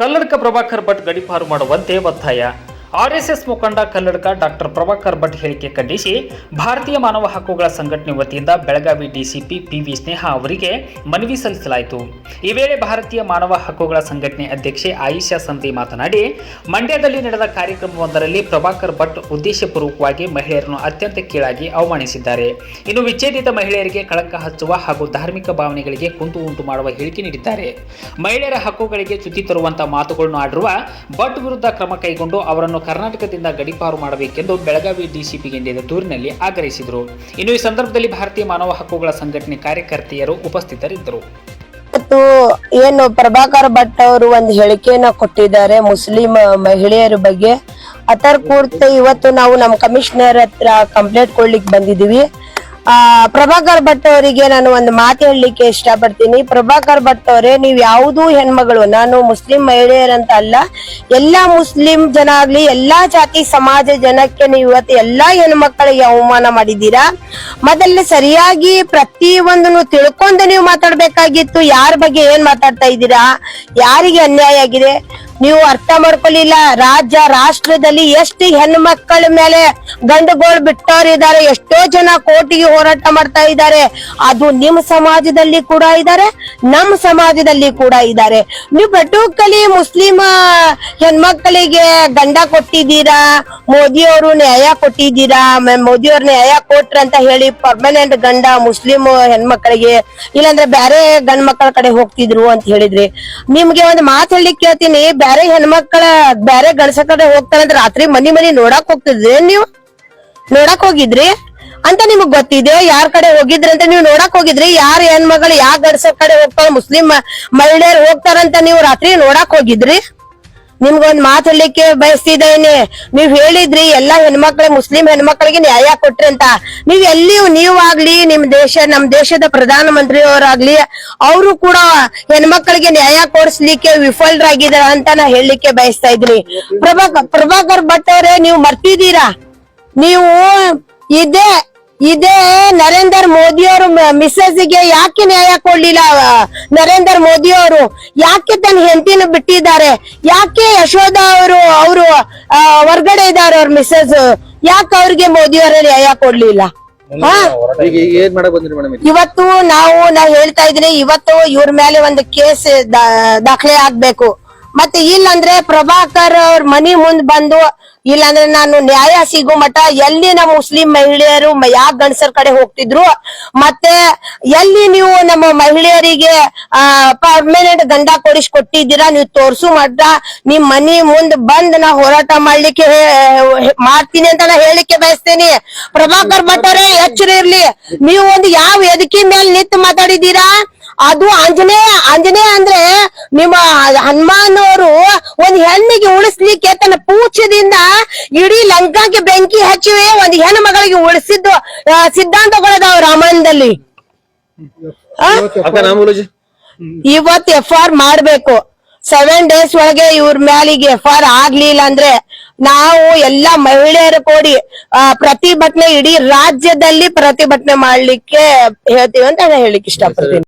ಕಲ್ಲಡ್ಕ ಪ್ರಭಾಕರ್ ಭಟ್ ಗಡಿಪಾರು ಮಾಡುವಂತೆ ಒತ್ತಾಯ. ಆರ್ಎಸ್ಎಸ್ ಮುಖಂಡ ಕನ್ನಡಕ ಡಾಕ್ಟರ್ ಪ್ರಭಾಕರ್ ಭಟ್ ಹೇಳಿಕೆ ಖಂಡಿಸಿ ಭಾರತೀಯ ಮಾನವ ಹಕ್ಕುಗಳ ಸಂಘಟನೆ ವತಿಯಿಂದ ಬೆಳಗಾವಿ ಡಿಸಿಪಿ ಪಿವಿ ಸ್ನೇಹ ಅವರಿಗೆ ಮನವಿ ಸಲ್ಲಿಸಲಾಯಿತು. ಈ ವೇಳೆ ಭಾರತೀಯ ಮಾನವ ಹಕ್ಕುಗಳ ಸಂಘಟನೆ ಅಧ್ಯಕ್ಷೆ ಆಯಿಷಾ ಸಂಧಿ ಮಾತನಾಡಿ, ಮಂಡ್ಯದಲ್ಲಿ ನಡೆದ ಕಾರ್ಯಕ್ರಮವೊಂದರಲ್ಲಿ ಪ್ರಭಾಕರ್ ಭಟ್ ಉದ್ದೇಶಪೂರ್ವಕವಾಗಿ ಮಹಿಳೆಯರನ್ನು ಅತ್ಯಂತ ಕೀಳಾಗಿ ಅವಮಾನಿಸಿದ್ದಾರೆ ಇನ್ನು ವಿಚ್ಛೇದಿತ ಮಹಿಳೆಯರಿಗೆ ಕಳಂಕ ಹಚ್ಚುವ ಹಾಗೂ ಧಾರ್ಮಿಕ ಭಾವನೆಗಳಿಗೆ ಕುಂದು ಉಂಟು ಮಾಡುವ ಹೇಳಿಕೆ ನೀಡಿದ್ದಾರೆ. ಮಹಿಳೆಯರ ಹಕ್ಕುಗಳಿಗೆ ಚ್ಯುತಿ ತರುವಂತಹ ಮಾತುಗಳನ್ನು ಆಡಿರುವ ಭಟ್ ವಿರುದ್ಧ ಕ್ರಮ ಕೈಗೊಂಡು ಅವರನ್ನು ಕರ್ನಾಟಕದಿಂದ ಗಡಿಪಾರು ಮಾಡಬೇಕೆಂದು ಬೆಳಗಾವಿ ಡಿಸಿಪಿಗೆ ನೀಡಿದ ದೂರಿನಲ್ಲಿ ಆಗ್ರಹಿಸಿದರು. ಇನ್ನು ಈ ಸಂದರ್ಭದಲ್ಲಿ ಭಾರತೀಯ ಮಾನವ ಹಕ್ಕುಗಳ ಸಂಘಟನೆ ಕಾರ್ಯಕರ್ತೆಯರು ಉಪಸ್ಥಿತರಿದ್ದರು. ಇವತ್ತು ಏನು ಪ್ರಭಾಕರ್ ಭಟ್ ಅವರು ಒಂದು ಹೇಳಿಕೆಯನ್ನ ಕೊಟ್ಟಿದ್ದಾರೆ ಮುಸ್ಲಿಂ ಮಹಿಳೆಯರ ಬಗ್ಗೆ. ಅದರ ಕೂರ್ತ ಇವತ್ತು ನಾವು ನಮ್ಮ ಕಮಿಷನರ್ ಹತ್ರ ಕಂಪ್ಲೇಂಟ್ ಕೊಡ್ಲಿಕ್ಕೆ ಬಂದಿದೀವಿ ಆ, ಪ್ರಭಾಕರ್ ಭಟ್ ಅವರಿಗೆ ನಾನು ಒಂದು ಮಾತು ಹೇಳಲಿಕ್ಕೆ ಇಷ್ಟಪಡ್ತೀನಿ. ಪ್ರಭಾಕರ್ ಭಟ್ ಅವರೇ, ನೀವು ಯಾವುದೂ ಹೆಣ್ಮಗಳು, ನಾನು ಮುಸ್ಲಿಂ ಮಹಿಳೆಯರಂತ ಅಲ್ಲ. ಎಲ್ಲಾ ಮುಸ್ಲಿಂ ಜನ ಆಗ್ಲಿ, ಎಲ್ಲಾ ಜಾತಿ, ಸಮಾಜ ಜನಕ್ಕೆ ನೀವು ಇವತ್ತು ಎಲ್ಲಾ ಹೆಣ್ಮಕ್ಕಳಿಗೆ ಅವಮಾನ ಮಾಡಿದ್ದೀರಾ? ಮೊದಲು ಸರಿಯಾಗಿ ಪ್ರತಿ ಒಂದನ್ನು ತಿಳ್ಕೊಂಡು ನೀವು ಮಾತಾಡ್ಬೇಕಾಗಿತ್ತು. ಯಾರ ಬಗ್ಗೆ ಏನ್ ಮಾತಾಡ್ತಾ ಇದ್ದೀರಾ? ಯಾರಿಗೆ ಅನ್ಯಾಯ ಆಗಿದೆ? ನೀವು ಅರ್ಥ ಮಾಡ್ಕೊಳ್ಳಿಲ್ಲ ರಾಜ್ಯ, ರಾಷ್ಟ್ರದಲ್ಲಿ ಎಷ್ಟು ಹೆಣ್ಮಕ್ಕಳ ಮೇಲೆ ಗಂಡುಗಳು ಬಿಟ್ಟವರಿದ್ದಾರೆ ಎಷ್ಟೋ ಜನ ಕೋಟಿಗೆ ಹೋರಾಟ ಮಾಡ್ತಾ ಇದ್ದಾರೆ ಅದು ನಿಮ್ ಸಮಾಜದಲ್ಲಿ ಕೂಡ ಇದ್ದಾರೆ ನಮ್ ಸಮಾಜದಲ್ಲಿ ಕೂಡ ಇದ್ದಾರೆ ನೀವು ಬಟುಕಲಿ ಮುಸ್ಲಿಂ ಹೆಣ್ಮಕ್ಕಳಿಗೆ ಗಂಡ ಕೊಟ್ಟಿದ್ದೀರಾ ಮೋದಿ ಅವರು ನ್ಯಾಯ ಕೊಟ್ಟಿದ್ದೀರಾ ಮೋದಿ ಅವ್ರ ನ್ಯಾಯ ಕೊಟ್ರ ಅಂತ ಹೇಳಿ ಪರ್ಮನೆಂಟ್ ಗಂಡ ಮುಸ್ಲಿಂ ಹೆಣ್ಮಕ್ಕಳಿಗೆ, ಇಲ್ಲಾಂದ್ರೆ ಬೇರೆ ಗಂಡ್ ಮಕ್ಕಳ ಕಡೆ ಹೋಗ್ತಿದ್ರು ಅಂತ ಹೇಳಿದ್ರಿ. ನಿಮ್ಗೆ ಒಂದ್ ಮಾತು ಹೇಳಿ ಕೇಳ್ತೀನಿ ಬ್ಯಾರೆ ಹೆಣ್ಮಕ್ಳ ಬ್ಯಾರೆ ಗಂಡಸ ಕಡೆ ಹೋಗ್ತಾರಂತ ರಾತ್ರಿ ಮನಿ ಮನಿ ನೋಡಕ್ ಹೋಗ್ತಿದ್ರಿ? ನೀವು ನೋಡಕ್ ಹೋಗಿದ್ರಿ? ಅಂತ ನಿಮಗ್ ಗೊತ್ತಿದೆ, ಯಾರ್ ಕಡೆ ಹೋಗಿದ್ರಿ ಅಂತ ನೀವು ನೋಡಾಕ್ ಹೋಗಿದ್ರಿ? ಯಾರ್ ಹೆಣ್ಮಗಳು ಯಾವ ಗಂಡಸ ಕಡೆ ಹೋಗ್ತಾರ ಮುಸ್ಲಿಂ ಮಹಿಳೆಯರು ಹೋಗ್ತಾರಂತ ನೀವು ರಾತ್ರಿ ನೋಡಾಕ್ ಹೋಗಿದ್ರಿ? ನಿಮ್ಗೊಂದ್ ಮಾತು ಹೇಳಲಿಕ್ಕೆ ಬಯಸ್ತಿದ್ದೇನೆ. ನೀವ್ ಹೇಳಿದ್ರಿ, ಎಲ್ಲಾ ಹೆಣ್ಮಕ್ಳಿಗೆ ಮುಸ್ಲಿಂ ಹೆಣ್ಮಕ್ಳಿಗೆ ನ್ಯಾಯ ಕೊಟ್ರಿ ಅಂತ. ನೀವ್ ಎಲ್ಲಿಯೂ ಆಗ್ಲಿ ನಿಮ್ ದೇಶ, ನಮ್ ದೇಶದ ಪ್ರಧಾನ ಮಂತ್ರಿಯವರಾಗ್ಲಿ ಅವರು ಕೂಡ ಹೆಣ್ಮಕ್ಳಿಗೆ ನ್ಯಾಯ ಕೊಡಿಸ್ಲಿಕ್ಕೆ ವಿಫಲರಾಗಿದಾರ ಅಂತ ನಾ ಹೇಳಲಿಕ್ಕೆ ಬಯಸ್ತಾ ಇದ್ರಿ ಪ್ರಭಾಕರ್ ಪ್ರಭಾಕರ್ ಭಟ್ ಅವರೇ, ನೀವು ಮರ್ತಿದ್ದೀರಾ? ನೀವು ಇದೇ ಇದೇ ನರೇಂದ್ರ ಮೋದಿ ಅವರು ಮಿಸ್ಸಸ್ಗೆ ಯಾಕೆ ನ್ಯಾಯ ಕೊಡ್ಲಿಲ್ಲ ನರೇಂದ್ರ ಮೋದಿ ಅವರು ಯಾಕೆ ತನ್ನ ಹೆಂಡತಿನ ಬಿಟ್ಟಿದ್ದಾರೆ? ಯಾಕೆ ಯಶೋಧ ಅವರು ಅವರು ಹೊರ್ಗಡೆ ಇದ್ದಾರೆ ಅವ್ರ ಮಿಸ್ಸಸ್ ಯಾಕೆ ಅವ್ರಿಗೆ ಮೋದಿ ಅವರ ನ್ಯಾಯ ಕೊಡ್ಲಿಲ್ಲ? ಇವತ್ತು ನಾವು ನಾ ಹೇಳ್ತಾ ಇದ್ರೆ ಇವತ್ತು ಇವ್ರ ಮೇಲೆ ಒಂದು ಕೇಸ್ ದಾಖಲೆ ಆಗ್ಬೇಕು. ಮತ್ತೆ ಇಲ್ಲಂದ್ರೆ ಪ್ರಭಾಕರ್ ಅವ್ರ ಮನಿ ಮುಂದ್ ಬಂದು, ಇಲ್ಲಾಂದ್ರೆ ನಾನು ನ್ಯಾಯ ಸಿಗೋ ಮಠ, ಎಲ್ಲಿ ನಮ್ಮ ಮುಸ್ಲಿಂ ಮಹಿಳೆಯರು ಯಾವ ಗಂಡಸರ ಕಡೆ ಹೋಗ್ತಿದ್ರು, ಮತ್ತೆ ಎಲ್ಲಿ ನೀವು ನಮ್ಮ ಮಹಿಳೆಯರಿಗೆ ಪರ್ಮನೆಂಟ್ ದಂಡ ಕೊಡಿಸ್ ಕೊಟ್ಟಿದ್ದೀರಾ ನೀವು ತೋರ್ಸು ಮಠ, ನಿಮ್ ಮನಿ ಮುಂದ್ ಬಂದ್ ನಾ ಹೋರಾಟ ಮಾಡ್ಲಿಕ್ಕೆ ಮಾಡ್ತೀನಿ ಅಂತ ನಾ ಹೇಳಿಕ್ಕೆ ಬಯಸ್ತೇನೆ. ಪ್ರಭಾಕರ್ ಭಟ್ಟರೇ ಎಚ್ಚರ ಇರ್ಲಿ. ನೀವು ಒಂದು ಯಾವ ವೇದಿಕೆ ಮೇಲೆ ನಿಂತು ಮಾತಾಡಿದ್ದೀರಾ? ಅದು ಆಂಜನೇಯ ಆಂಜನೇಯ ಅಂದ್ರೆ ನಿಮ್ಮ ಹನುಮಾನ್ ಅವರು ಒಂದ್ ಹೆಣ್ಣಿಗೆ ಉಳಿಸ್ಲಿಕ್ಕೆ ತನ್ನ ಪೂಚ್ಯದಿಂದ ಇಡೀ ಲಂಕಾಕ್ಕೆ ಬೆಂಕಿ ಹಚ್ಚಿ ಒಂದ್ ಹೆಣ್ಣು ಮಗಳಿಗೆ ಉಳಿಸಿದ್ದು ಸಿದ್ಧಾಂತ ಸಿದ್ಧಾಂತಗಳದಾವ ರಾಮಾಯಣದಲ್ಲಿ. ಇವತ್ ಎಫ್ ಆರ್ ಮಾಡ್ಬೇಕು. ಸೆವೆನ್ ಡೇಸ್ ಒಳಗೆ ಇವ್ರ ಮ್ಯಾಲಿಗೆ ಎಫ್ ಆರ್ ಆಗ್ಲಿಲ್ಲ ಅಂದ್ರೆ ನಾವು ಎಲ್ಲಾ ಮಹಿಳೆಯರು ಕೂಡಿ ಆ, ಪ್ರತಿಭಟನೆ ಇಡೀ ರಾಜ್ಯದಲ್ಲಿ ಪ್ರತಿಭಟನೆ ಮಾಡ್ಲಿಕ್ಕೆ ಹೇಳ್ತೀವಿ ಅಂತ ಹೇಳಿಕ್ ಇಷ್ಟಪಡ್ತೀನಿ.